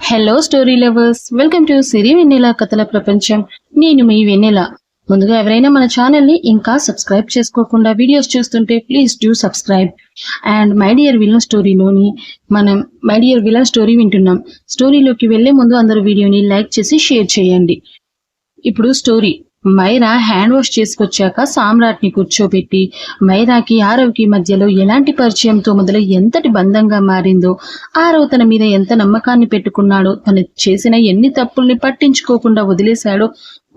Hello story lovers welcome to Siri Vennela కథల ప్రపంచం నేను మీ వెన్నెల ముందుగా ఎవరైనా మన ఛానల్ని ఇంకా సబ్స్క్రైబ్ చేసుకోకుండా వీడియోస్ చూస్తుంటే please do subscribe and my dear villain స్టోరీలోని మనం మై డియర్ విలన్ స్టోరీ వింటున్నాం స్టోరీలోకి వెళ్ళే ముందు అందరూ వీడియోని లైక్ చేసి షేర్ చేయండి ఇప్పుడు స్టోరీ మైరా హ్యాండ్ వాష్ చేసుకొచ్చాక సామ్రాట్ని కూర్చోబెట్టి మైరాకి ఆరవ్కి మధ్యలో ఎలాంటి పరిచయంతో మొదలు ఎంతటి బంధంగా మారిందో ఆరవ్ తన మీద ఎంత నమ్మకాన్ని పెట్టుకున్నాడో తను చేసిన ఎన్ని తప్పుల్ని పట్టించుకోకుండా వదిలేశాడో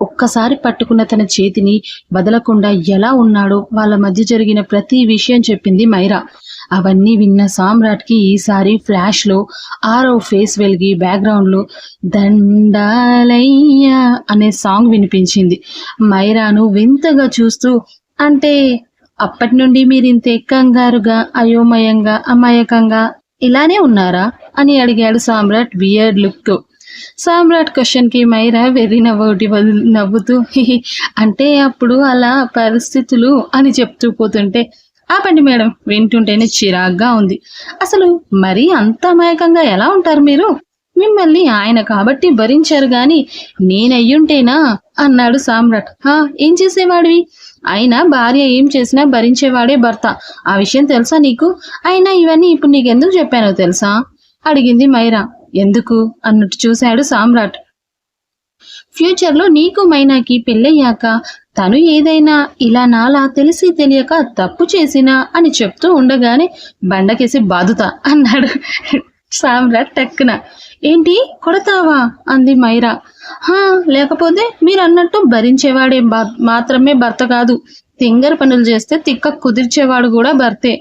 ఒక్కసారి పట్టుకున్న తన చేతిని వదలకుండా ఎలా ఉన్నాడో వాళ్ళ మధ్య జరిగిన ప్రతి విషయం చెప్పింది మైరా. అవన్నీ విన్న సామ్రాట్కి ఈసారి ఫ్లాష్లో ఆరో ఫేస్ వెలిగి బ్యాక్గ్రౌండ్లో దండాలయ్యా అనే సాంగ్ వినిపించింది. మైరాను వింతగా చూస్తూ అంటే అప్పటి నుండి మీరు ఇంత కంగారుగా అయోమయంగా అమాయకంగా ఇలానే ఉన్నారా? అని అడిగాడు సామ్రాట్ బియర్డ్ లుక్ సామ్రాట్ క్వశ్చన్కి మైరా వెర్రి నవ్వటి వదిలి- నవ్వుతూ అంటే అప్పుడు అలా పరిస్థితులు? అని చెప్తూ పోతుంటే ఆపండి మేడం. వింటుంటేనే చిరాగ్గా ఉంది. అసలు మరీ అంత అమాయకంగా ఎలా ఉంటారు మీరు? మిమ్మల్ని ఆయన కాబట్టి భరించారు గాని నేనయ్యుంటేనా? అన్నాడు సామ్రాట్. హా ఏం చేసేవాడివి? అయినా భార్య ఏం చేసినా భరించేవాడే భర్త. ఆ విషయం తెలుసా నీకు? అయినా ఇవన్నీ ఇప్పుడు నీకెందుకు చెప్పానో తెలుసా? అడిగింది మైరా. ఎందుకు? అన్నట్టు చూశాడు సామ్రాట్. ఫ్యూచర్లో నీకు మైనాకి పెళ్ళయ్యాక తను ఏదైనా ఇలా నాలా తెలిసి తెలియక తప్పు చేసినా అని చెప్తూ ఉండగానే బండకేసి బాదుతా అన్నాడు. సామ్రాట్ టక్కున. ఏంటి? కొడతావా? అంది మైరా. హా లేకపోతే మీరు అన్నట్టు భరించేవాడే మాత్రమే భర్త కాదు. తింగర పనులు చేస్తే తిక్క కుదిర్చేవాడు కూడా భర్తే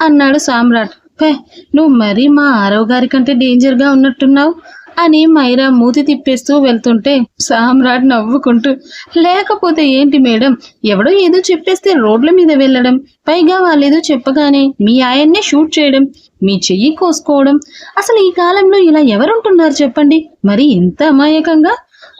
అన్నాడు సామ్రాట్. పే నువ్వు మరీ మా ఆరవ్ గారి కంటే డేంజర్గా ఉన్నట్టున్నావు. అని మైరా మూతి తిప్పేస్తూ వెళ్తుంటే సామ్రాట్ నవ్వుకుంటూ లేకపోతే ఏంటి మేడం? ఎవడో ఏదో చెప్పేస్తే రోడ్ల మీద వెళ్ళడం. పైగా వాళ్ళేదో చెప్పగానే మీ ఆయన్నే షూట్ చేయడం మీ చెయ్యి కోసుకోవడం. అసలు ఈ కాలంలో ఇలా ఎవరుంటున్నారు చెప్పండి? మరి ఇంత అమాయకంగా?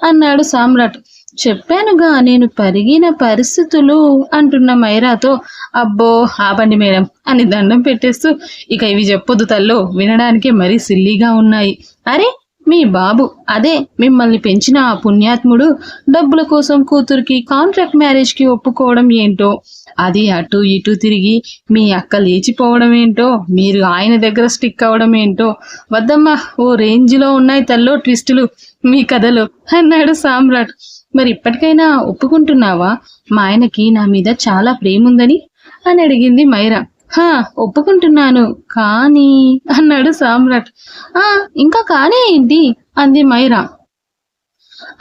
అన్నాడు సామ్రాట్. చెప్పానుగా నేను పరిగిన పరిస్థితులు అంటున్న మైరాతో అబ్బో ఆపండి మేడం అని దండం పెట్టేస్తూ ఇక ఇవి చెప్పొద్దు తల్లో. వినడానికే మరీ సిల్లీగా ఉన్నాయి. అరే మీ బాబు అదే మిమ్మల్ని పెంచిన ఆ పుణ్యాత్ముడు డబ్బుల కోసం కూతురికి కాంట్రాక్ట్ మ్యారేజ్కి ఒప్పుకోవడం ఏంటో? అది అటు ఇటు తిరిగి మీ అక్క లేచిపోవడం ఏంటో? మీరు ఆయన దగ్గర స్టిక్ అవడం ఏంటో? వద్దమ్మా ఓ రేంజ్లో ఉన్నాయి తల్లో ట్విస్టులు. మీ కథలో అన్నాడు సామ్రాట్. మరి ఇప్పటికైనా ఒప్పుకుంటున్నావా? మా ఆయనకి నా మీద చాలా ప్రేమ ఉందని అని అడిగింది మైరా. హా ఒప్పుకుంటున్నాను. కానీ అన్నాడు సామ్రాట్. ఆ ఇంకా కానీ ఏంటి? అంది మైరా.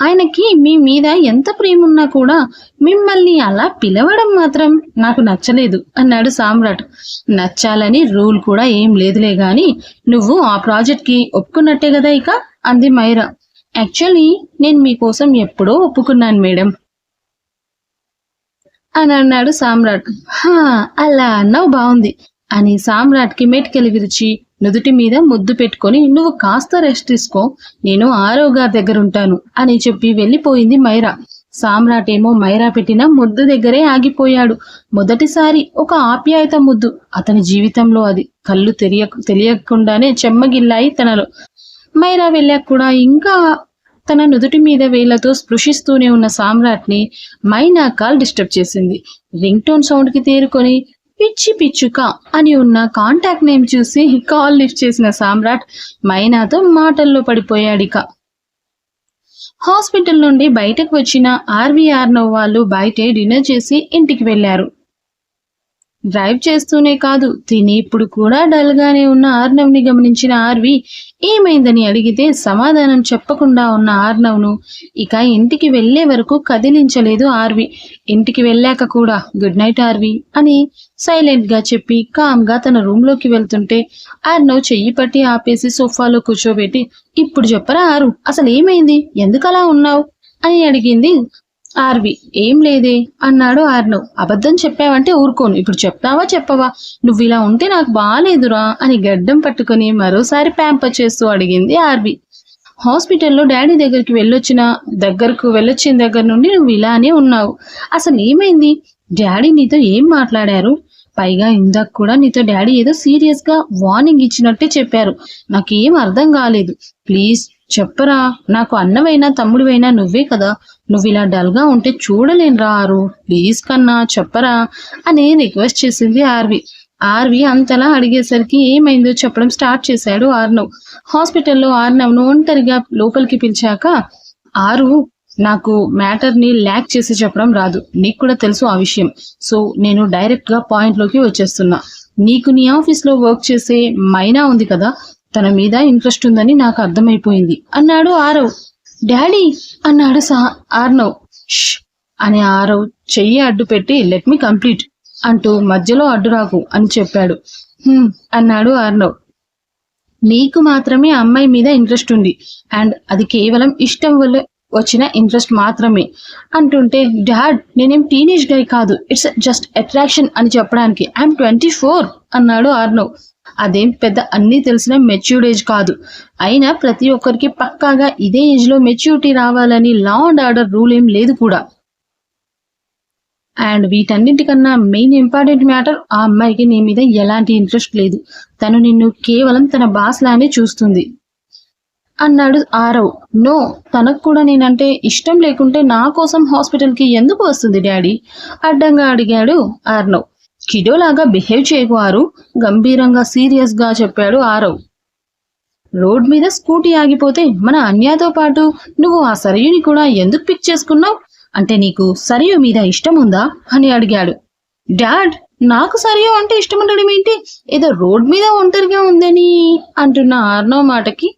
ఆయనకి మీ మీద ఎంత ప్రేమ ఉన్నా కూడా మిమ్మల్ని అలా పిలవడం మాత్రం నాకు నచ్చలేదు అన్నాడు సామ్రాట్. నచ్చాలని రూల్ కూడా ఏం లేదులే గాని నువ్వు ఆ ప్రాజెక్ట్కి ఒప్పుకున్నట్టే కదా ఇక? అంది మైరా. యాక్చువల్లీ నేను మీకోసం ఎప్పుడో ఒప్పుకున్నాను మేడం. అని అన్నాడు సామ్రాట్. హా అలా అన్నావు బాగుంది అని సామ్రాట్కి విరిచి నుదుటి మీద ముద్దు పెట్టుకొని నువ్వు కాస్త రెస్ట్ తీసుకో నేను ఆరో గారి దగ్గర ఉంటాను అని చెప్పి వెళ్ళిపోయింది మైరా. సామ్రాట్ ఏమో మైరా పెట్టిన ముద్దు దగ్గరే ఆగిపోయాడు. మొదటిసారి ఒక ఆప్యాయత ముద్దు అతని జీవితంలో అది. కళ్ళు తెలియ తెలియకుండానే చెమ్మగిల్లాయి తనలో. మైరా వెళ్ళాక కూడా ఇంకా తన నుదుటి మీద వేళ్ళతో స్పృశిస్తూనే ఉన్న సామ్రాట్ని మైనా కాల్ డిస్టర్బ్ చేసింది. రింగ్ టోన్ సౌండ్కి తేరుకొని పిచ్చి పిచ్చుక అని ఉన్న కాంటాక్ట్ నేమ్ చూసి కాల్ లిఫ్ట్ చేసిన సామ్రాట్ మైనాతో మాటల్లో పడిపోయాడిక. హాస్పిటల్ నుండి బయటకు వచ్చిన ఆర్వీఆర్ వాళ్ళు బయటే డిన్నర్ చేసి ఇంటికి వెళ్ళారు డ్రైవ్ చేస్తూనే కాదు తిని ఇప్పుడు కూడా డల్ గానే ఉన్న ఆర్నవ్ని గమనించిన ఆర్వి ఏమైందని అడిగితే సమాధానం చెప్పకుండా ఉన్న ఆర్నవ్ను ఇక ఇంటికి వెళ్ళే వరకు కదిలించలేదు ఆర్వి. ఇంటికి వెళ్ళాక కూడా గుడ్ నైట్ ఆర్వి అని సైలెంట్గా చెప్పి కామ్గా తన రూమ్లోకి వెళ్తుంటే ఆర్నవ్ చెయ్యి పట్టి ఆపేసి సోఫాలో కూర్చోబెట్టి ఇప్పుడు చెప్పరా ఆరు అసలు ఏమైంది ఎందుకు అలా ఉన్నావు? అని అడిగింది ఆర్వి ఏం లేదే అన్నాడు ఆర్నవ్. అబద్ధం చెప్పావంటే ఊరుకోను. ఇప్పుడు చెప్తావా చెప్పవా? నువ్వు ఇలా ఉంటే నాకు బాగాలేదురా అని గడ్డం పట్టుకొని మరోసారి ప్యాంపర్ చేస్తూ అడిగింది ఆర్వి. హాస్పిటల్లో డాడీ దగ్గరికి వెళ్ళొచ్చిన దగ్గరకు వెళ్ళొచ్చిన దగ్గర నుండి నువ్వు ఇలానే ఉన్నావు. అసలు ఏమైంది? డాడీ నీతో ఏం మాట్లాడారు? పైగా ఇందాక కూడా నీతో డాడీ ఏదో సీరియస్గా వార్నింగ్ ఇచ్చినట్టే చెప్పారు. నాకేం అర్థం కాలేదు. ప్లీజ్ చెప్పరా నాకు అన్నవైనా తమ్ముడివైనా నువ్వే కదా. నువ్వు ఇలా డల్గా ఉంటే చూడలేనురా ఆరు. ప్లీజ్ కన్నా చెప్పరా అని రిక్వెస్ట్ చేసింది ఆర్వి. ఆర్వి అంతలా అడిగేసరికి ఏమైందో చెప్పడం స్టార్ట్ చేశాడు ఆర్నవ్. హాస్పిటల్లో ఆర్నవ్ను ఒంటరిగా లోపలికి పిలిచాక ఆరు నాకు మ్యాటర్ని ల్యాక్ చేసి చెప్పడం రాదు. నీకు కూడా తెలుసు ఆ విషయం. సో నేను డైరెక్ట్గా పాయింట్లోకి వచ్చేస్తున్నా. నీకు నీ ఆఫీస్లో వర్క్ చేసే మైనా ఉంది కదా. తన మీద ఇంట్రెస్ట్ ఉందని నాకు అర్థమైపోయింది. అన్నాడు ఆరవ్. డాడీ అన్నాడు సా ఆర్నవ్. "ష్" అని ఆరవ్ చెయ్యి అడ్డు పెట్టి లెట్ మీ కంప్లీట్ అంటూ మధ్యలో అడ్డు రాకు అని చెప్పాడు. "హ్మ్" అన్నాడు ఆర్నవ్. నీకు మాత్రమే అమ్మాయి మీద ఇంట్రెస్ట్ ఉంది అండ్ అది కేవలం ఇష్టం వల్ల వచ్చిన ఇంట్రెస్ట్ మాత్రమే అంటుంటే డాడ్ నేనేం టీనేజ్ గై కాదు. ఇట్స్ జస్ట్ అట్రాక్షన్ అని చెప్పడానికి. ఐఎమ్ ట్వంటీ ఫోర్ అన్నాడు ఆర్నవ్. అదేం పెద్ద అన్నీ తెలిసిన మెచ్యూర్డ్ ఏజ్ కాదు. అయినా ప్రతి ఒక్కరికి పక్కాగా ఇదే ఏజ్లో మెచ్యూరిటీ రావాలని లా అండ్ ఆర్డర్ రూల్ ఏం లేదు కూడా. అండ్ వీటన్నిటికన్నా మెయిన్ ఇంపార్టెంట్ మ్యాటర్ ఆ అమ్మాయికి నీ మీద ఎలాంటి ఇంట్రెస్ట్ లేదు. తను నిన్ను కేవలం తన బాస్ లానే చూస్తుంది. అన్నాడు ఆరవ్. నో తనకు కూడా నేనంటే ఇష్టం లేకుంటే నా కోసం హాస్పిటల్కి ఎందుకు వస్తుంది డాడీ? అడ్డంగా అడిగాడు ఆర్నవ్. కిడోలాగా బిహేవ్ చేయకు ఆరు గంభీరంగా సీరియస్గా చెప్పాడు ఆరవ్. రోడ్ మీద స్కూటీ ఆగిపోతే మన అన్యాతో పాటు నువ్వు ఆ సరయుని కూడా ఎందుకు పిక్ చేసుకున్నావు? అంటే నీకు సరియు మీద ఇష్టం ఉందా? అని అడిగాడు. డాడ్ నాకు సరియు అంటే ఇష్టం ఉండడం ఏంటి? ఏదో రోడ్ మీద ఒంటరిగా ఉందని అంటున్న ఆర్నవ్ మాటకి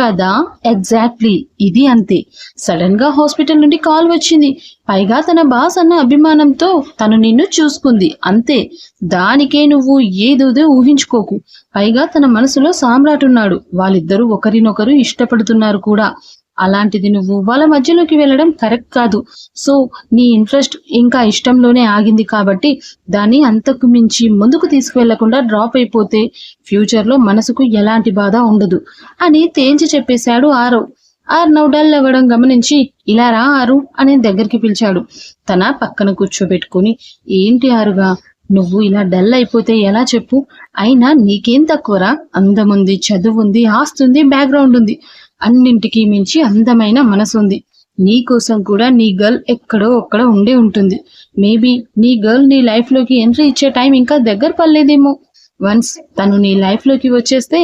కదా? ఎగ్జాక్ట్లీ ఇది అంతే. సడన్గా హాస్పిటల్ నుండి కాల్ వచ్చింది. పైగా తన బాస్ అన్న అభిమానంతో తను నిన్ను చూసుకుంది. అంతే. దానికే నువ్వు ఏదోదో ఊహించుకోకు. పైగా తన మనసులో సామ్రాట్ ఉన్నాడు. వాళ్ళిద్దరూ ఒకరినొకరు ఇష్టపడుతున్నారు కూడా. అలాంటిది నువ్వు వాళ్ళ మధ్యలోకి వెళ్ళడం కరెక్ట్ కాదు. సో నీ ఇంట్రెస్ట్ ఇంకా ఇష్టంలోనే ఆగింది కాబట్టి దాన్ని అంతకు మించి ముందుకు తీసుకువెళ్ళకుండా డ్రాప్ అయిపోతే ఫ్యూచర్లో మనసుకు ఎలాంటి బాధ ఉండదు. అని తేల్చి చెప్పేశాడు ఆరవ్. ఆర్నవ్ డల్ అవ్వడం గమనించి ఇలా రా ఆరు అని దగ్గరికి పిలిచాడు. తన పక్కన కూర్చోబెట్టుకుని ఏంటి ఆరుగా నువ్వు ఇలా డల్ అయిపోతే ఎలా చెప్పు? అయినా నీకేం తక్కువరా? అందముంది చదువుంది ఆస్తుంది బ్యాక్గ్రౌండ్ ఉంది అన్నింటికీ మించి అందమైన మనసు ఉంది నీ కోసం కూడా నీ గర్ల్ ఎక్కడో ఒక్కడ ఉండే ఉంటుంది. మేబీ నీ గర్ల్ నీ లైఫ్లోకి ఎంట్రీ ఇచ్చే టైం ఇంకా దగ్గర పడలేదేమో. వన్స్ తను నీ లైఫ్లోకి వచ్చేస్తే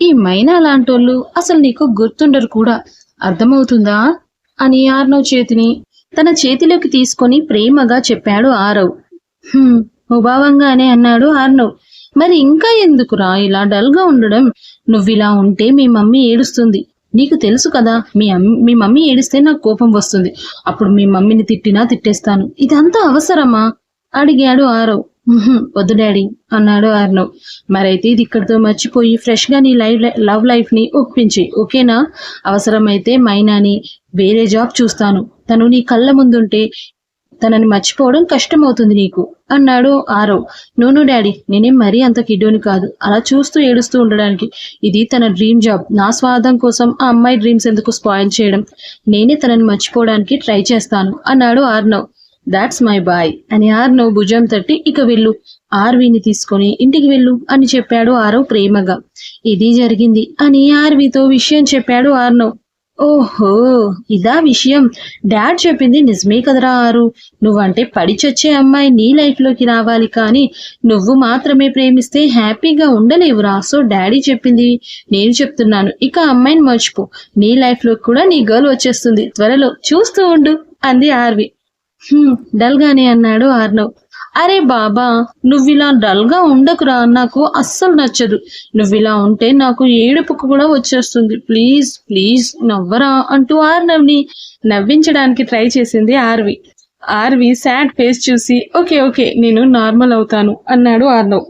ఈ మైనా లాంటోళ్ళు అసలు నీకు గుర్తుండరు కూడా. అర్థమవుతుందా? అని ఆర్నవ్ చేతిని తన చేతిలోకి తీసుకొని ప్రేమగా చెప్పాడు ఆరవ్. "హ్మ్," ముభావంగానే అన్నాడు ఆర్నవ్ మరి ఇంకా ఎందుకురా ఇలా డల్గా ఉండడం? నువ్విలా ఉంటే మీ మమ్మీ ఏడుస్తుంది. నీకు తెలుసు కదా మీ మీ మమ్మీ ఏడిస్తే నాకు కోపం వస్తుంది. అప్పుడు మీ మమ్మీని తిట్టినా తిట్టేస్తాను. ఇదంతా అవసరమా? అడిగాడు ఆరవ్. వద్దు డాడీ అన్నాడు ఆర్నవ్. మరైతే ఇది ఇక్కడితో మర్చిపోయి ఫ్రెష్గా నీ లైఫ్ లవ్ లైఫ్ని ఒప్పించి ఓకేనా? అవసరమైతే మైనాని వేరే జాబ్ చూస్తాను. తను నీ కళ్ళ ముందుంటే తనని మర్చిపోవడం కష్టమవుతుంది నీకు. అన్నాడు ఆరవ్. నోను డాడీ నేనేం మరీ అంత కిడ్డోని కాదు. అలా చూస్తూ ఏడుస్తూ ఉండడానికి ఇది తన డ్రీమ్ జాబ్. నా స్వార్థం కోసం ఆ అమ్మాయి డ్రీమ్స్ ఎందుకు స్పాయిల్ చేయడం? నేనే తనని మర్చిపోవడానికి ట్రై చేస్తాను అన్నాడు ఆర్నవ్. దాట్స్ మై బాయ్ అని ఆర్నవ్ భుజం తట్టి ఇక వెళ్ళు. ఆర్వీని తీసుకొని ఇంటికి వెళ్ళు అని చెప్పాడు ఆరవ్ ప్రేమగా. ఇది జరిగింది అని ఆర్వీతో విషయం చెప్పాడు ఆర్నవ్. ఓహో ఇదా విషయం. డాడ్ చెప్పింది నిజమే కదరా ఆరు. నువ్వంటే పడిచొచ్చే అమ్మాయి నీ లైఫ్లోకి రావాలి కానీ నువ్వు మాత్రమే ప్రేమిస్తే హ్యాపీగా ఉండలేవురా. సో డాడీ చెప్పింది. నేను చెప్తున్నాను. ఇక అమ్మాయిని మర్చిపో. నీ లైఫ్ కూడా నీ గర్ల్ వచ్చేస్తుంది. త్వరలో చూస్తూ ఉండు అంది ఆర్వి. డల్గానే డల్ గానే అన్నాడు ఆర్నవ్. అరే బాబా నువ్విలా డల్గా ఉండకురా నాకు అస్సలు నచ్చదు. నువ్విలా ఉంటే నాకు ఏడుపుకు కూడా వచ్చేస్తుంది. ప్లీజ్ ప్లీజ్ నవ్వరా అంటూ ఆర్నవ్ని నవ్వించడానికి ట్రై చేసింది ఆర్వి. ఆర్వి సాడ్ ఫేస్ చూసి ఓకే ఓకే నేను నార్మల్ అవుతాను అన్నాడు ఆర్నవ్.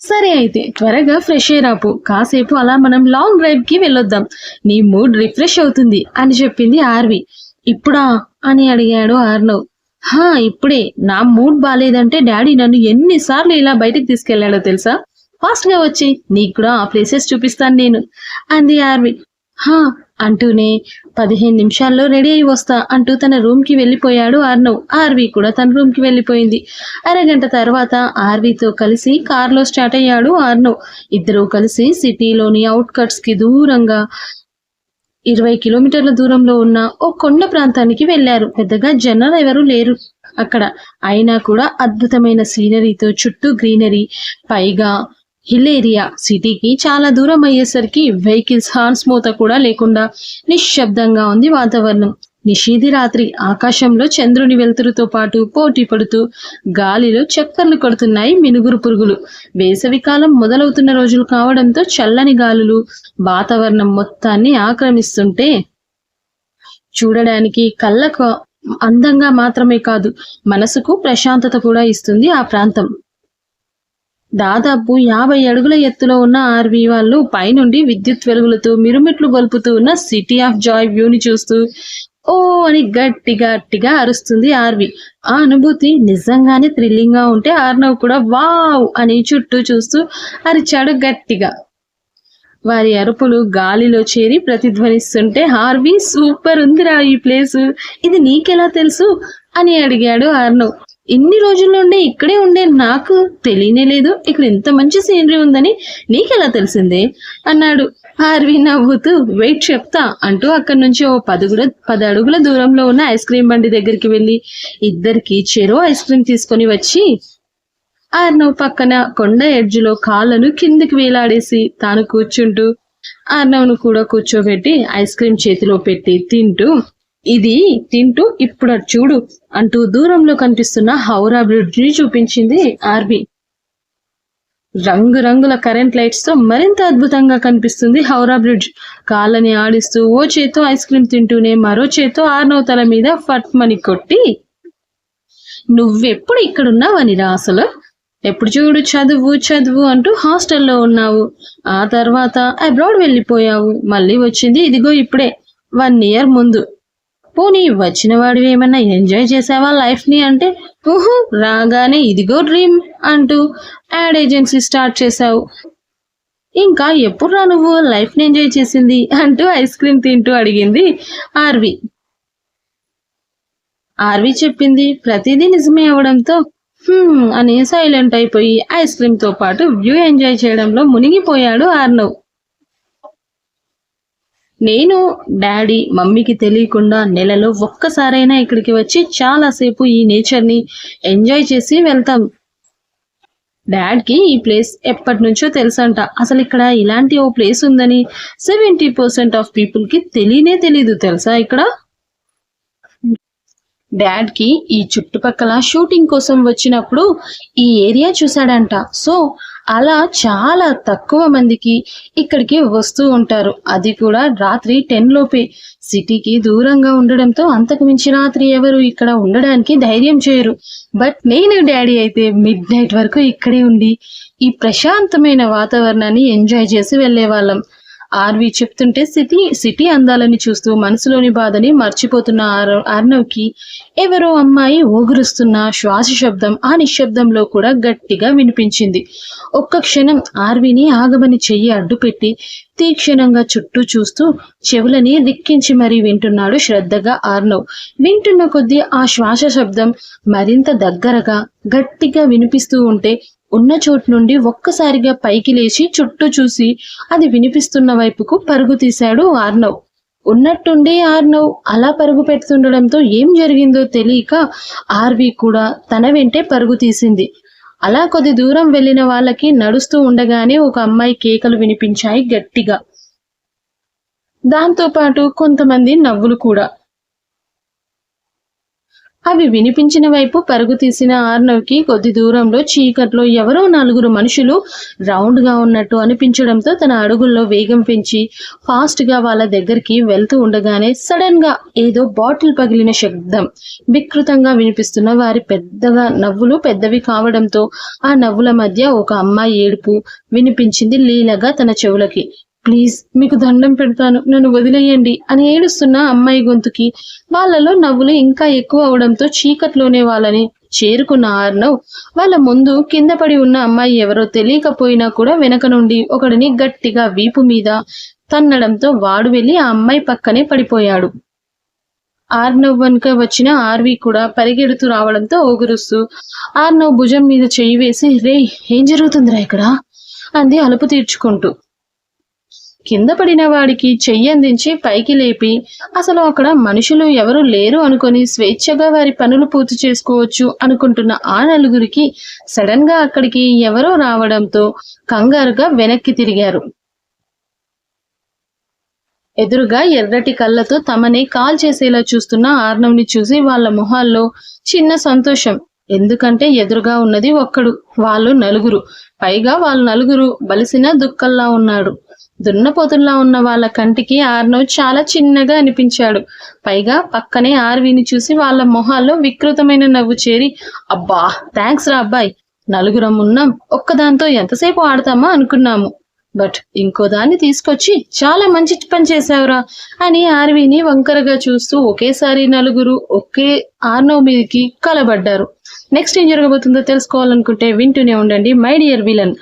సరే అయితే త్వరగా ఫ్రెష్ అయ్యి రాపు. కాసేపు అలా మనం లాంగ్ డ్రైవ్కి వెళ్ళొద్దాం. నీ మూడ్ రిఫ్రెష్ అవుతుంది అని చెప్పింది ఆర్వి. ఇప్పుడా? అని అడిగాడు ఆర్నవ్. హా ఇప్పుడే. నా మూడ్ బాగాలేదంటే డాడీ నన్ను ఎన్నిసార్లు ఇలా బయటికి తీసుకెళ్ళాడో తెలుసా? ఫాస్ట్గా వచ్చి నీకు కూడా ఆ ప్లేసెస్ చూపిస్తాను నేను. అంది ఆర్వి. హా అంటూనే పదిహేను నిమిషాల్లో రెడీ అయి వస్తా అంటూ తన రూమ్కి వెళ్ళిపోయాడు ఆర్నవ్ ఆర్వి కూడా తన రూమ్కి వెళ్ళిపోయింది. అరగంట తర్వాత ఆర్వితో కలిసి కార్లో స్టార్ట్ అయ్యాడు ఆర్నవ్ ఇద్దరూ కలిసి సిటీలోని అవుట్కట్స్కి దూరంగా ఇరవై కిలోమీటర్ల దూరంలో ఉన్న ఓ కొండ ప్రాంతానికి వెళ్ళారు పెద్దగా జనాలు ఎవరు లేరు. అక్కడ అయినా కూడా అద్భుతమైన సీనరీతో చుట్టూ గ్రీనరీ పైగా హిల్ ఏరియా. సిటీకి చాలా దూరం అయ్యేసరికి వెహికల్స్ హార్న్స్ మూత కూడా లేకుండా నిశ్శబ్దంగా ఉంది వాతావరణం. నిషీధి రాత్రి ఆకాశంలో చంద్రుని వెలుతురుతో పాటు పోటీ పడుతూ గాలిలో చక్కర్లు కొడుతున్నాయి మినుగురు పురుగులు. వేసవికాలం మొదలవుతున్న రోజులు కావడంతో చల్లని గాలులు వాతావరణం మొత్తాన్ని ఆక్రమిస్తుంటే చూడడానికి కళ్ళకు అందంగా మాత్రమే కాదు మనసుకు ప్రశాంతత కూడా ఇస్తుంది ఆ ప్రాంతం. దాదాపు యాభై అడుగుల ఎత్తులో ఉన్న ఆర్వీ వాళ్ళు పైనుండి విద్యుత్ వెలుగులతో మిరుమిట్లు గొలుపుతూ ఉన్న సిటీ ఆఫ్ జాయ్ వ్యూని చూస్తూ ఓ అని గట్టి గట్టిగా అరుస్తుంది ఆర్వి. ఆ అనుభూతి నిజంగానే థ్రిల్లింగ్గా ఉంటే ఆర్నవ్ కూడా వావ్ అని చుట్టూ చూస్తూ అరిచాడు గట్టిగా. వారి అరుపులు గాలిలో చేరి ప్రతిధ్వనిస్తుంటే హార్వి సూపర్ ఉందిరా ఈ ప్లేస్. ఇది నీకెలా తెలుసు? అని అడిగాడు ఆర్నవ్. ఇన్ని రోజుల నుండి ఇక్కడే ఉండే నాకు తెలియనే లేదు. ఇక్కడ ఇంత మంచి సీనరీ ఉందని నీకెలా తెలిసిందే? అన్నాడు. హార్వీ నవ్వుతూ వెయిట్ చెప్తా అంటూ అక్కడి నుంచి ఓ పదుగుల పది అడుగుల దూరంలో ఉన్న ఐస్ క్రీమ్ బండి దగ్గరికి వెళ్ళి ఇద్దరికి చెరో ఐస్ క్రీమ్ తీసుకొని వచ్చి ఆర్నవ్ పక్కన కొండ ఎడ్జ్లో కాళ్ళను కిందికి వేలాడేసి తాను కూర్చుంటూ ఆర్నవ్ను కూడా కూర్చోబెట్టి ఐస్ క్రీమ్ చేతిలో పెట్టి తింటూ ఇది తింటూ ఇప్పుడు చూడు అంటూ దూరంలో కనిపిస్తున్న హౌరా బ్రిడ్జ్ని చూపించింది ఆర్బీ. రంగురంగుల కరెంట్ లైట్స్తో మరింత అద్భుతంగా కనిపిస్తుంది హౌరా బ్రిడ్జ్. కాళ్ళని ఆడిస్తూ ఓ చేతో ఐస్ క్రీమ్ తింటూనే మరో చేతో ఆర్నవతల మీద ఫట్మని కొట్టి నువ్వెప్పుడు ఇక్కడున్నావనిరా అసలు? ఎప్పుడు చూడు చదువు చదువు అంటూ హాస్టల్లో ఉన్నావు. ఆ తర్వాత అబ్రాడ్ వెళ్ళిపోయావు. మళ్ళీ వచ్చింది ఇదిగో ఇప్పుడే. వన్ ఇయర్ ముందు. పోనీ వచ్చిన వాడివి ఏమన్నా ఎంజాయ్ చేసావా లైఫ్ని అంటే ఊహు రాగానే ఇదిగో డ్రీమ్ అంటూ యాడ్ ఏజెన్సీ స్టార్ట్ చేశావు. ఇంకా ఎప్పుడు రా నువ్వు లైఫ్ని ఎంజాయ్ చేసింది అంటూ ఐస్ క్రీమ్ తింటూ అడిగింది ఆర్వి. ఆర్వి చెప్పింది ప్రతిదీ నిజమే అవడంతో "హ్మ్" అని సైలెంట్ అయిపోయి ఐస్ క్రీమ్తో పాటు వ్యూ ఎంజాయ్ చేయడంలో మునిగిపోయాడు ఆర్నవ్. నేను డాడీ మమ్మీకి తెలియకుండా నెలలో ఒక్కసారైనా ఇక్కడికి వచ్చి చాలాసేపు ఈ నేచర్ని ఎంజాయ్ చేసి వెళ్తాం. డాడ్కి ఈ ప్లేస్ ఎప్పటి నుంచో తెలుసంట. అసలు ఇక్కడ ఇలాంటి ఓ ప్లేస్ ఉందని సెవెంటీ పర్సెంట్ ఆఫ్ పీపుల్కి తెలియనే తెలీదు తెలుసా ఇక్కడ? డాడ్కి ఈ చుట్టుపక్కల షూటింగ్ కోసం వచ్చినప్పుడు ఈ ఏరియా చూశాడంట. సో అలా చాలా తక్కువ మందికి ఇక్కడికి వస్తూ ఉంటారు. అది కూడా రాత్రి టెన్ లోపే. సిటీకి దూరంగా ఉండడంతో అంతకు మించి రాత్రి ఎవరు ఇక్కడ ఉండడానికి ధైర్యం చేయరు. బట్ నేను డాడీ అయితే మిడ్ నైట్ వరకు ఇక్కడే ఉండి ఈ ప్రశాంతమైన వాతావరణాన్ని ఎంజాయ్ చేసి వెళ్ళేవాళ్ళం. ఆర్వి చెప్తుంటే సిటీ సిటీ అందాలని చూస్తూ మనసులోని బాధని మర్చిపోతున్న ఆర్- ఆర్నవ్కి ఎవరో అమ్మాయి ఊగురుస్తున్న శ్వాస శబ్దం ఆ నిశ్శబ్దంలో కూడా గట్టిగా వినిపించింది. ఒక్క క్షణం ఆర్విని ఆగమని చెయ్యి అడ్డుపెట్టి తీక్షణంగా చుట్టూ చూస్తూ చెవులని రిక్కించి మరీ వింటున్నాడు శ్రద్ధగా ఆర్నవ్. వింటున్న కొద్దీ ఆ శ్వాస శబ్దం మరింత దగ్గరగా గట్టిగా వినిపిస్తూ ఉంటే ఉన్న చోటు నుండి ఒక్కసారిగా పైకి లేచి చుట్టూ చూసి అది వినిపిస్తున్న వైపుకు పరుగు తీశాడు ఆర్నవ్. ఉన్నట్టుండి ఆర్నవ్ అలా పరుగు పెడుతుండడంతో ఏం జరిగిందో తెలియక ఆర్వి కూడా తన వెంటే పరుగు తీసింది. అలా కొద్ది దూరం వెళ్ళిన వాళ్ళకి నడుస్తూ ఉండగానే ఒక అమ్మాయి కేకలు వినిపించాయి గట్టిగా. దాంతో పాటు కొంతమంది నవ్వులు కూడా. అవి వినిపించిన వైపు పరుగు తీసిన ఆర్నవ్కి కొద్ది దూరంలో చీకట్లో ఎవరో నలుగురు మనుషులు రౌండ్గా ఉన్నట్టు అనిపించడంతో తన అడుగుల్లో వేగం పెంచి ఫాస్ట్గా వాళ్ళ దగ్గరికి వెళ్తూ ఉండగానే సడన్గా ఏదో బాటిల్ పగిలిన శబ్దం వికృతంగా వినిపిస్తున్న వారి పెద్దగా నవ్వులు పెద్దవి కావడంతో ఆ నవ్వుల మధ్య ఒక అమ్మాయి ఏడుపు వినిపించింది లీలగా తన చెవులకి. ప్లీజ్ మీకు దండం పెడతాను. నన్ను వదిలేయండి అని ఏడుస్తున్న అమ్మాయి గొంతుకి వాళ్ళలో నవ్వులు ఇంకా ఎక్కువ అవడంతో చీకట్లోనే వాళ్ళని చేరుకున్న ఆర్నవ్ వాళ్ళ ముందు కింద పడి ఉన్న అమ్మాయి ఎవరో తెలియకపోయినా కూడా వెనక నుండి ఒకడిని గట్టిగా వీపు మీద తన్నడంతో వాడు వెళ్ళి ఆ అమ్మాయి పక్కనే పడిపోయాడు. ఆర్నవ్ వెనుక వచ్చిన ఆర్వి కూడా పరిగెడుతూ రావడంతో ఓగురుస్తూ ఆర్నవ్ భుజం మీద చెయ్యి వేసి రే ఏం జరుగుతుందిరా ఇక్కడ? అంది అలుపు తీర్చుకుంటూ. కింద పడిన వాడికి చెయ్యి అందించి పైకి లేపి అసలు అక్కడ మనుషులు ఎవరు లేరు అనుకొని స్వేచ్ఛగా వారి పనులు పూర్తి చేసుకోవచ్చు అనుకుంటున్న ఆ నలుగురికి సడన్గా అక్కడికి ఎవరో రావడంతో కంగారుగా వెనక్కి తిరిగారు. ఎదురుగా ఎర్రటి కళ్ళతో తమని కాల్ చేసేలా చూస్తున్న ఆర్నవ్ని చూసి వాళ్ళ మొహాల్లో చిన్న సంతోషం. ఎందుకంటే ఎదురుగా ఉన్నది ఒక్కడు వాళ్ళు నలుగురు. పైగా వాళ్ళు నలుగురు బలిసిన దుక్కల్లా ఉన్నాడు దున్నపోతుల్లా ఉన్న వాళ్ళ కంటికి ఆర్నవ్ చాలా చిన్నగా అనిపించాడు. పైగా పక్కనే ఆర్వీని చూసి వాళ్ళ మొహాల్లో వికృతమైన నవ్వు చేరి అబ్బా థ్యాంక్స్ రా అబ్బాయి. నలుగురం ఉన్నాం. ఒక్కదాంతో ఎంతసేపు ఆడతామా అనుకున్నాము. బట్ ఇంకో దాన్ని తీసుకొచ్చి చాలా మంచి పని చేశావురా అని ఆర్వీని వంకరగా చూస్తూ ఒకేసారి నలుగురు ఒకే ఆర్నవ్ మీదకి కలబడ్డారు. నెక్స్ట్ ఏం జరగబోతుందో తెలుసుకోవాలనుకుంటే వింటూనే ఉండండి. My dear villain